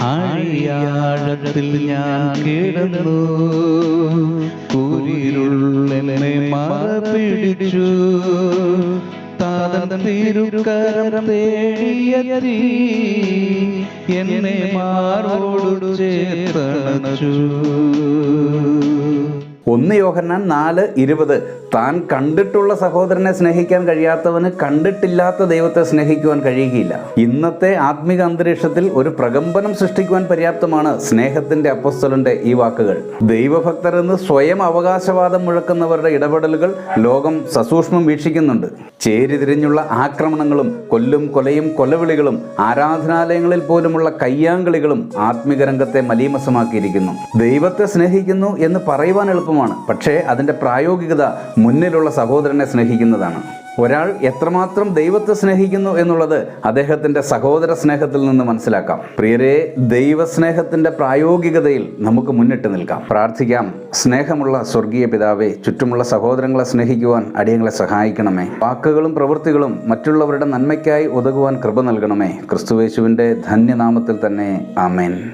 ആഴിയാഴത്തിൽ ഞാൻ കിടന്നു. കുരിരുള്ളെന്നെ മറ പിടിച്ചു തിരുക്കരം തേടിയതി എന്നെ മാറോടു ചേർത്തണച്ചു. ഒന്ന് യോഹന്നാൻ നാല് ഇരുപത്. താൻ കണ്ടിട്ടുള്ള സഹോദരനെ സ്നേഹിക്കാൻ കഴിയാത്തവന് കണ്ടിട്ടില്ലാത്ത ദൈവത്തെ സ്നേഹിക്കുവാൻ കഴിയുകയില്ല. ഇന്നത്തെ ആത്മിക അന്തരീക്ഷത്തിൽ ഒരു പ്രകമ്പനം സൃഷ്ടിക്കുവാൻ പര്യാപ്തമാണ് സ്നേഹത്തിന്റെ അപ്പസ്തലന്റെ ഈ വാക്കുകൾ. ദൈവഭക്തർ എന്ന് സ്വയം അവകാശവാദം മുഴക്കുന്നവരുടെ ഇടപെടലുകൾ ലോകം സസൂക്ഷ്മം വീക്ഷിക്കുന്നുണ്ട്. ചേരിതിരിഞ്ഞുള്ള ആക്രമണങ്ങളും കൊല്ലും കൊലയും കൊലവിളികളും ആരാധനാലയങ്ങളിൽ പോലുമുള്ള കയ്യാങ്കളികളും ആത്മിക രംഗത്തെ മലീമസമാക്കിയിരിക്കുന്നു. ദൈവത്തെ സ്നേഹിക്കുന്നു എന്ന് പറയുവാൻ എളുപ്പമാണ് പക്ഷേ അതിന്റെ പ്രായോഗികത മുന്നിലുള്ള സഹോദരനെ സ്നേഹിക്കുന്നതാണ്. ഒരാൾ എത്രമാത്രം ദൈവത്തെ സ്നേഹിക്കുന്നു എന്നുള്ളത് അദ്ദേഹത്തിന്റെ സഹോദര സ്നേഹത്തിൽ നിന്ന് മനസ്സിലാക്കാം. പ്രിയരെ ദൈവസ്നേഹത്തിന്റെ പ്രായോഗികതയിൽ നമുക്ക് മുന്നിട്ട് നിൽക്കാം. പ്രാർത്ഥിക്കാം. സ്നേഹമുള്ള സ്വർഗീയ പിതാവെ ചുറ്റുമുള്ള സഹോദരങ്ങളെ സ്നേഹിക്കുവാൻ അടിയങ്ങളെ സഹായിക്കണമേ. വാക്കുകളും പ്രവൃത്തികളും മറ്റുള്ളവരുടെ നന്മയ്ക്കായി ഉതകുവാൻ കൃപ നൽകണമേ. ക്രിസ്തുവേശുവിന്റെ ധന്യനാമത്തിൽ തന്നെ. ആമേൻ.